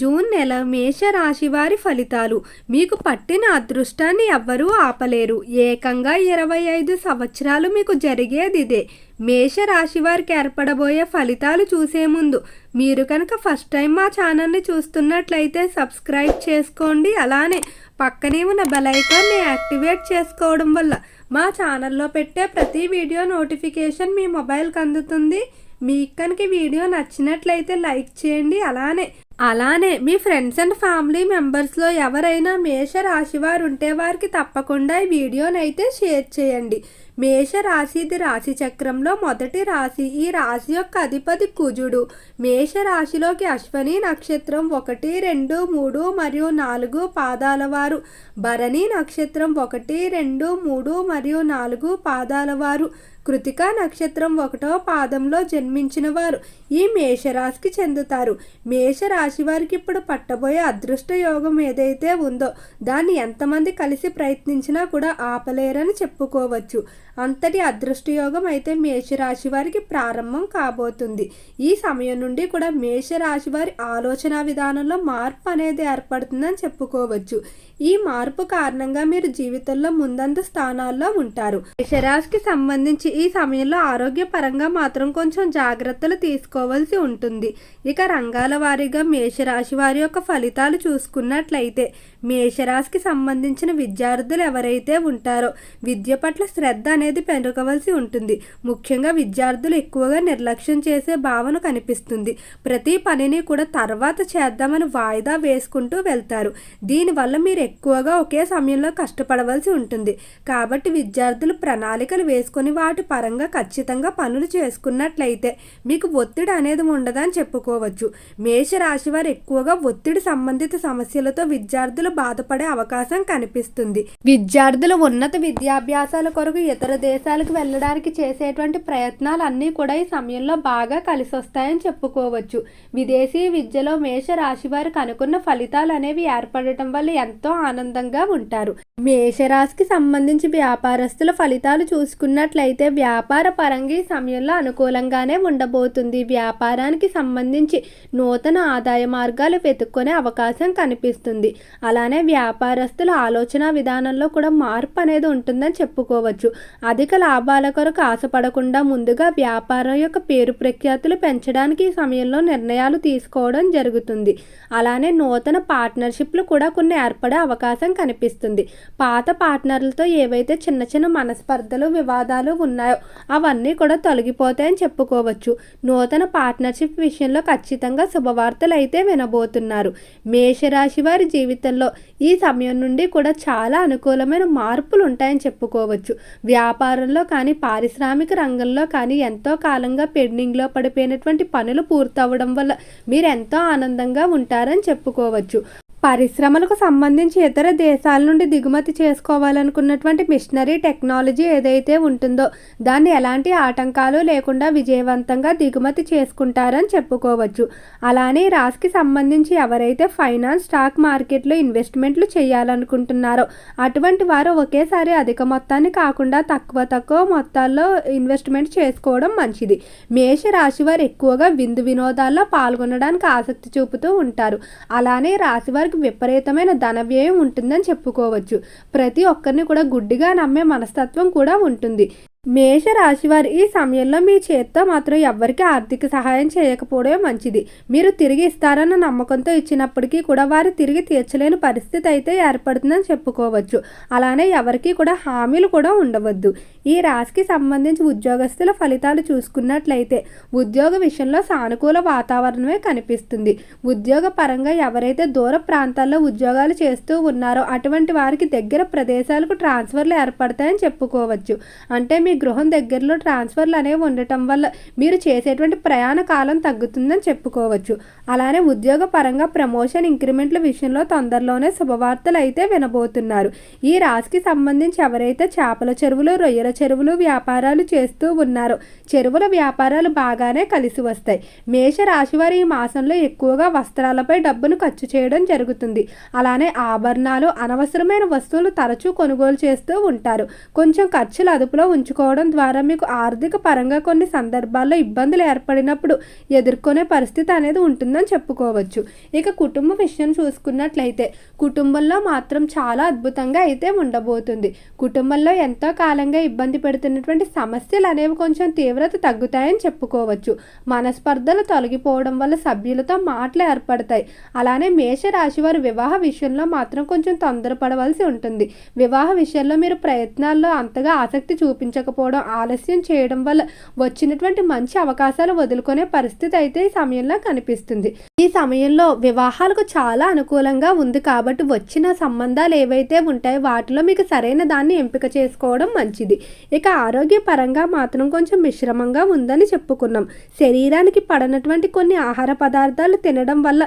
June నెల మేష రాశి వారి ఫలితాలు. మీకు పట్టిన అదృష్టాన్ని ఎవ్వరూ ఆపలేరు. ఏకంగా ఇరవై ఐదు సంవత్సరాలు మీకు జరిగేది ఇదే. మేష రాశి వారికి ఏర్పడబోయే ఫలితాలు చూసే ముందు మీరు కనుక ఫస్ట్ టైం మా ఛానల్ని చూస్తున్నట్లయితే సబ్స్క్రైబ్ చేసుకోండి. అలానే పక్కనే ఉన్న బెలైకాన్ని యాక్టివేట్ చేసుకోవడం వల్ల మా ఛానల్లో పెట్టే ప్రతి వీడియో నోటిఫికేషన్ మీ మొబైల్కి అందుతుంది. మీకు కనుక వీడియో నచ్చినట్లయితే లైక్ చేయండి. అలానే అలానే మీ ఫ్రెండ్స్ అండ్ ఫ్యామిలీ మెంబర్స్లో ఎవరైనా మేష రాశి వారు ఉంటే వారికి తప్పకుండా ఈ వీడియోనైతే అయితే షేర్ చేయండి. మేష రాశిది రాశి చక్రంలో మొదటి రాశి. ఈ రాశి యొక్క అధిపతి కుజుడు. మేష రాశిలోకి అశ్వని నక్షత్రం ఒకటి రెండు మూడు మరియు నాలుగు పాదాల వారు. భరణి నక్షత్రం ఒకటి రెండు మూడు మరియు నాలుగు పాదాల వారు. కృతికా నక్షత్రం ఒకటో పాదంలో జన్మించిన వారు. ఈ మేషరాశికి చెందుతారు. మేషరాశి వారికి ఇప్పుడు పట్టబోయే అదృష్ట యోగం ఏదైతే ఉందో దాన్ని ఎంతమంది కలిసి ప్రయత్నించినా కూడా ఆపలేరని చెప్పుకోవచ్చు. అంతటి అదృష్ట యోగం అయితే మేషరాశి వారికి ప్రారంభం కాబోతుంది. ఈ సమయం నుండి కూడా మేషరాశి వారి ఆలోచన విధానంలో మార్పు అనేది ఏర్పడుతుందని చెప్పుకోవచ్చు. ఈ మార్పు కారణంగా మీరు జీవితంలో ముందంత స్థానాల్లో ఉంటారు. మేషరాశికి సంబంధించి ఈ సమయంలో ఆరోగ్యపరంగా మాత్రం కొంచెం జాగ్రత్తలు తీసుకోవాల్సి ఉంటుంది. ఇక రంగాల వారీగా మేషరాశి వారి యొక్క ఫలితాలు చూసుకున్నట్లయితే మేషరాశికి సంబంధించిన విద్యార్థులు ఎవరైతే ఉంటారో విద్య పట్ల శ్రద్ధ అనేది పెరగవలసి ఉంటుంది. ముఖ్యంగా విద్యార్థులు ఎక్కువగా నిర్లక్ష్యం చేసే భావన కనిపిస్తుంది. ప్రతి పనిని కూడా తర్వాత చేద్దామని వాయిదా వేసుకుంటూ వెళ్తారు. దీనివల్ల మీరు ఎక్కువగా ఒకే సమయంలో కష్టపడవలసి ఉంటుంది. కాబట్టి విద్యార్థులు ప్రణాళికలు వేసుకొని వాటి పరంగా ఖచ్చితంగా పనులు చేసుకున్నట్లయితే మీకు ఒత్తిడి అనేది ఉండదని చెప్పుకోవచ్చు. మేషరాశి వారు ఎక్కువగా ఒత్తిడి సంబంధిత సమస్యలతో విద్యార్థులు బాధపడే అవకాశం కనిపిస్తుంది. విద్యార్థులు ఉన్నత విద్యాభ్యాసాల కొరకు ఇతర దేశాలకు వెళ్ళడానికి చేసేటువంటి ప్రయత్నాలు అన్నీ కూడా ఈ సమయంలో బాగా కలిసి వస్తాయని చెప్పుకోవచ్చు. విదేశీ విద్యలో మేష రాశి వారికి అనుకున్న ఫలితాలు అనేవి ఏర్పడటం వల్ల ఎంతో ఆనందంగా ఉంటారు. మేషరాశికి సంబంధించి వ్యాపారస్తుల ఫలితాలు చూసుకున్నట్లయితే వ్యాపార పరంగా ఈ సమయంలో అనుకూలంగానే ఉండబోతుంది. వ్యాపారానికి సంబంధించి నూతన ఆదాయ మార్గాలు వెతుక్కునే అవకాశం కనిపిస్తుంది. అలానే వ్యాపారస్తుల ఆలోచన విధానంలో కూడా మార్పు అనేది ఉంటుందని చెప్పుకోవచ్చు. అధిక లాభాల కొరకు ఆశపడకుండా ముందుగా వ్యాపారం యొక్క పేరు ప్రఖ్యాతులు పెంచడానికి ఈ సమయంలో నిర్ణయాలు తీసుకోవడం జరుగుతుంది. అలానే నూతన పార్ట్నర్షిప్లు కూడా కొన్ని ఏర్పడే అవకాశం కనిపిస్తుంది. పాత పార్ట్నర్లతో ఏవైతే చిన్న చిన్న మనస్పర్ధలు వివాదాలు ఉన్నాయో అవన్నీ కూడా తొలగిపోతాయని చెప్పుకోవచ్చు. నూతన పార్ట్నర్షిప్ విషయంలో ఖచ్చితంగా శుభవార్తలు అయితే వినబోతున్నారు. మేషరాశి వారి జీవితంలో ఈ సమయం నుండి కూడా చాలా అనుకూలమైన మార్పులు ఉంటాయని చెప్పుకోవచ్చు. వ్యాపారంలో కానీ పారిశ్రామిక రంగంలో కానీ ఎంతో కాలంగా పెండింగ్లో పడిపోయినటువంటి పనులు పూర్తవడం వల్ల మీరు ఎంతో ఆనందంగా ఉంటారని చెప్పుకోవచ్చు. పరిశ్రమలకు సంబంధించి ఇతర దేశాల నుండి దిగుమతి చేసుకోవాలనుకున్నటువంటి మిషనరీ టెక్నాలజీ ఏదైతే ఉంటుందో దాన్ని ఎలాంటి ఆటంకాలు లేకుండా విజయవంతంగా దిగుమతి చేసుకుంటారని చెప్పుకోవచ్చు. అలానే రాశికి సంబంధించి ఎవరైతే ఫైనాన్స్ స్టాక్ మార్కెట్లో ఇన్వెస్ట్మెంట్లు చేయాలనుకుంటున్నారో అటువంటి వారు ఒకేసారి అధిక మొత్తాన్ని కాకుండా తక్కువ తక్కువ మొత్తాల్లో ఇన్వెస్ట్మెంట్ చేసుకోవడం మంచిది. మేష రాశి వారు ఎక్కువగా విందు వినోదాల్లో పాల్గొనడానికి ఆసక్తి చూపుతూ ఉంటారు. అలానే రాశి మనకు విపరీతమైన ధన వ్యయం ఉంటుందని చెప్పుకోవచ్చు. ప్రతి ఒక్కరిని కూడా గుడ్డిగా నమ్మే మనస్తత్వం కూడా ఉంటుంది. మేష రాశివారు ఈ సమయంలో మీ చేత్తో మాత్రం ఎవ్వరికీ ఆర్థిక సహాయం చేయకపోవడమే మంచిది. మీరు తిరిగి ఇస్తారన్న నమ్మకంతో ఇచ్చినప్పటికీ కూడా వారు తిరిగి తీర్చలేని పరిస్థితి అయితే ఏర్పడుతుందని చెప్పుకోవచ్చు. అలానే ఎవరికి కూడా హామీలు కూడా ఉండవద్దు. ఈ రాశికి సంబంధించి ఉద్యోగస్తుల ఫలితాలు చూసుకున్నట్లయితే ఉద్యోగ విషయంలో సానుకూల వాతావరణమే కనిపిస్తుంది. ఉద్యోగ పరంగా ఎవరైతే దూర ప్రాంతాల్లో ఉద్యోగాలు చేస్తూ ఉన్నారో అటువంటి వారికి దగ్గర ప్రదేశాలకు ట్రాన్స్ఫర్లు ఏర్పడతాయని చెప్పుకోవచ్చు. అంటే మీ మీ గృహం దగ్గరలో ట్రాన్స్ఫర్లు అనేవి ఉండటం వల్ల మీరు చేసేటువంటి ప్రయాణ కాలం తగ్గుతుందని చెప్పుకోవచ్చు. అలానే ఉద్యోగ పరంగా ప్రమోషన్ ఇంక్రిమెంట్ల విషయంలో తొందరలోనే శుభవార్తలు అయితే వినబోతున్నారు. ఈ రాశికి సంబంధించి ఎవరైతే చేపల చెరువులు రొయ్యల చెరువులు వ్యాపారాలు చేస్తూ ఉన్నారో చెరువుల వ్యాపారాలు బాగానే కలిసి వస్తాయి. మేష రాశి వారి ఈ మాసంలో ఎక్కువగా వస్త్రాలపై డబ్బును ఖర్చు చేయడం జరుగుతుంది. అలానే ఆభరణాలు అనవసరమైన వస్తువులు తరచూ కొనుగోలు చేస్తూ ఉంటారు. కొంచెం ఖర్చులు అదుపులో ఉంచుకో చేసుకోవడం ద్వారా మీకు ఆర్థిక పరంగా కొన్ని సందర్భాల్లో ఇబ్బందులు ఏర్పడినప్పుడు ఎదుర్కొనే పరిస్థితి అనేది ఉంటుందని చెప్పుకోవచ్చు. ఇక కుటుంబ విషయం చూసుకున్నట్లయితే కుటుంబంలో మాత్రం చాలా అద్భుతంగా అయితే ఉండబోతుంది. కుటుంబంలో ఎంతో కాలంగా ఇబ్బంది పెడుతున్నటువంటి సమస్యలు అనేవి కొంచెం తీవ్రత తగ్గుతాయని చెప్పుకోవచ్చు. మనస్పర్ధలు తొలగిపోవడం వల్ల సభ్యులతో మాటలు ఏర్పడతాయి. అలానే మేషరాశి వారు వివాహ విషయంలో మాత్రం కొంచెం తొందరపడవలసి ఉంటుంది. వివాహ విషయంలో మీరు ప్రయత్నాల్లో అంతగా ఆసక్తి చూపించక లేకపోవడం ఆలస్యం చేయడం వల్ల వచ్చినటువంటి మంచి అవకాశాలు వదులుకునే పరిస్థితి అయితే ఈ సమయంలో కనిపిస్తుంది. ఈ సమయంలో వివాహాలకు చాలా అనుకూలంగా ఉంది కాబట్టి వచ్చిన సంబంధాలు ఏవైతే ఉంటాయో వాటిలో మీకు సరైన దాన్ని ఎంపిక చేసుకోవడం మంచిది. ఇక ఆరోగ్య పరంగా మాత్రం కొంచెం మిశ్రమంగా ఉందని చెప్పుకున్నాం. శరీరానికి పడనటువంటి కొన్ని ఆహార పదార్థాలు తినడం వల్ల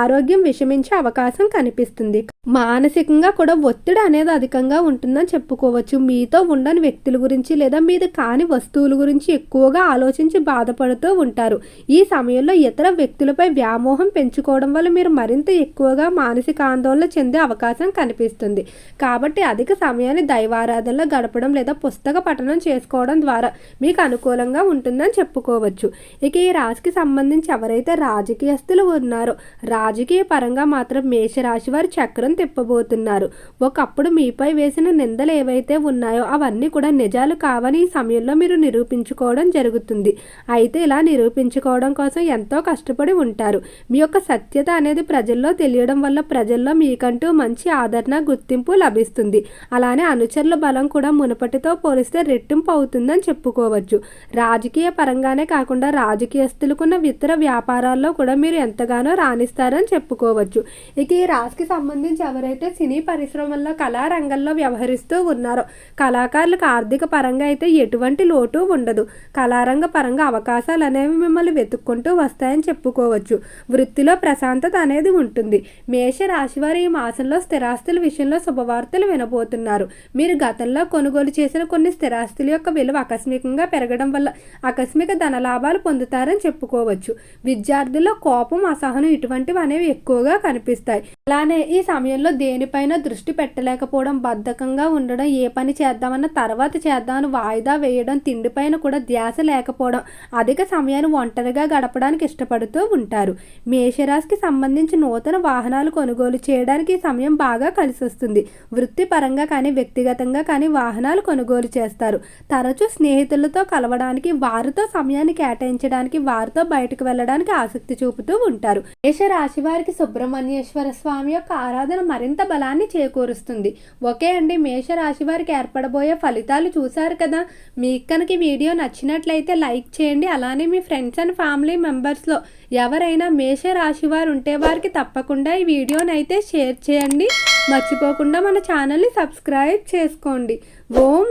ఆరోగ్యం విషమించే అవకాశం కనిపిస్తుంది. మానసికంగా కూడా ఒత్తిడి అనేది అధికంగా ఉంటుందని చెప్పుకోవచ్చు. మీతో ఉండని వ్యక్తుల గురించి లేదా మీది కాని వస్తువుల గురించి ఎక్కువగా ఆలోచించి బాధపడుతూ ఉంటారు. ఈ సమయంలో ఇతర వ్యక్తులపై వ్యామోహం పెంచుకోవడం వల్ల మీరు మరింత ఎక్కువగా మానసిక ఆందోళన చెందే అవకాశం కనిపిస్తుంది. కాబట్టి అధిక సమయాన్ని దైవారాధనలో గడపడం లేదా పుస్తక పఠనం చేసుకోవడం ద్వారా మీకు అనుకూలంగా ఉంటుందని చెప్పుకోవచ్చు. ఇక ఈ రాశికి సంబంధించి ఎవరైతే రాజకీయస్తులు ఉన్నారో రాజకీయ పరంగా మాత్రం మేషరాశి వారి చక్రం తిప్పబోతున్నారు. ఒకప్పుడు మీపై వేసిన నిందలు ఏవైతే ఉన్నాయో అవన్నీ కూడా నిజాలు కావని ఈ సమయంలో మీరు నిరూపించుకోవడం జరుగుతుంది. అయితే ఇలా నిరూపించుకోవడం కోసం ఎంతో కష్టపడి ఉంటారు. మీ యొక్క సత్యత అనేది ప్రజల్లో తెలియడం వల్ల ప్రజల్లో మీకంటూ మంచి ఆదరణ గుర్తింపు లభిస్తుంది. అలానే అనుచరుల బలం కూడా మునుపటితో పోలిస్తే రెట్టింపు అవుతుందని చెప్పుకోవచ్చు. రాజకీయ పరంగానే కాకుండా రాజకీయస్తులకున్న ఇతర వ్యాపారాల్లో కూడా మీరు ఎంతగానో రాణిస్తారని చెప్పుకోవచ్చు. ఇక ఈ రాశికి సంబంధించి ఎవరైతే సినీ పరిశ్రమల్లో కళారంగంలో వ్యవహరిస్తూ ఉన్నారో కళాకారులకు ఆర్థిక పరంగా అయితే ఎటువంటి లోటు ఉండదు. కళారంగ పరంగా అవకాశాలు అనేవి మిమ్మల్ని వెతుక్కుంటూ వస్తాయని చెప్పుకోవచ్చు. వృత్తిలో ప్రశాంతత అనేది ఉంటుంది. మేష రాశివారు ఈ మాసంలో స్థిరాస్తుల విషయంలో శుభవార్తలు వినబోతున్నారు. మీరు గతంలో కొనుగోలు చేసిన కొన్ని స్థిరాస్తుల యొక్క విలువ ఆకస్మికంగా పెరగడం వల్ల ఆకస్మిక ధనలాభాలు పొందుతారని చెప్పుకోవచ్చు. విద్యార్థుల్లో కోపం అసహనం ఇటువంటివి అనేవి ఎక్కువగా కనిపిస్తాయి. అలానే ఈ సమయంలో దేనిపైన దృష్టి పెట్టలేకపోవడం బద్ధకంగా ఉండడం ఏ పని చేద్దామన్న తర్వాత చేద్దామని వాయిదా వేయడం తిండిపైన కూడా ధ్యాస లేకపోవడం అధిక సమయాన్ని ఒంటరిగా గడపడానికి ఇష్టపడుతూ ఉంటారు. మేషరాశికి సంబంధించి నూతన వాహనాలు కొనుగోలు చేయడానికి ఈ సమయం బాగా కలిసి వస్తుంది వృత్తిపరంగా కానీ వ్యక్తిగతంగా కానీ వాహనాలు కొనుగోలు చేస్తారు. తరచూ స్నేహితులతో కలవడానికి వారితో సమయాన్ని కేటాయించడానికి వారితో బయటకు వెళ్ళడానికి ఆసక్తి చూపుతూ ఉంటారు. మేషరాశి వారికి సుబ్రహ్మణ్యేశ్వర స్వామి యొక్క ఆరాధన మరింత బలాన్ని చేకూరుస్తుంది. ఓకే అండి మేషరాశి వారికి ఏర్పడబోయే ఫలితాలు చూశారు కదా? మీకు కనుక వీడియో నచ్చినట్లయితే లైక్ చేయండి. అలానే మీ ఫ్రెండ్స్ అండ్ ఫ్యామిలీ మెంబర్స్లో ఎవరైనా మేషరాశి వారు ఉంటే వారికి తప్పకుండా ఈ వీడియోని అయితే షేర్ చేయండి. మర్చిపోకుండా మన ఛానల్ని సబ్స్క్రైబ్ చేసుకోండి. ఓం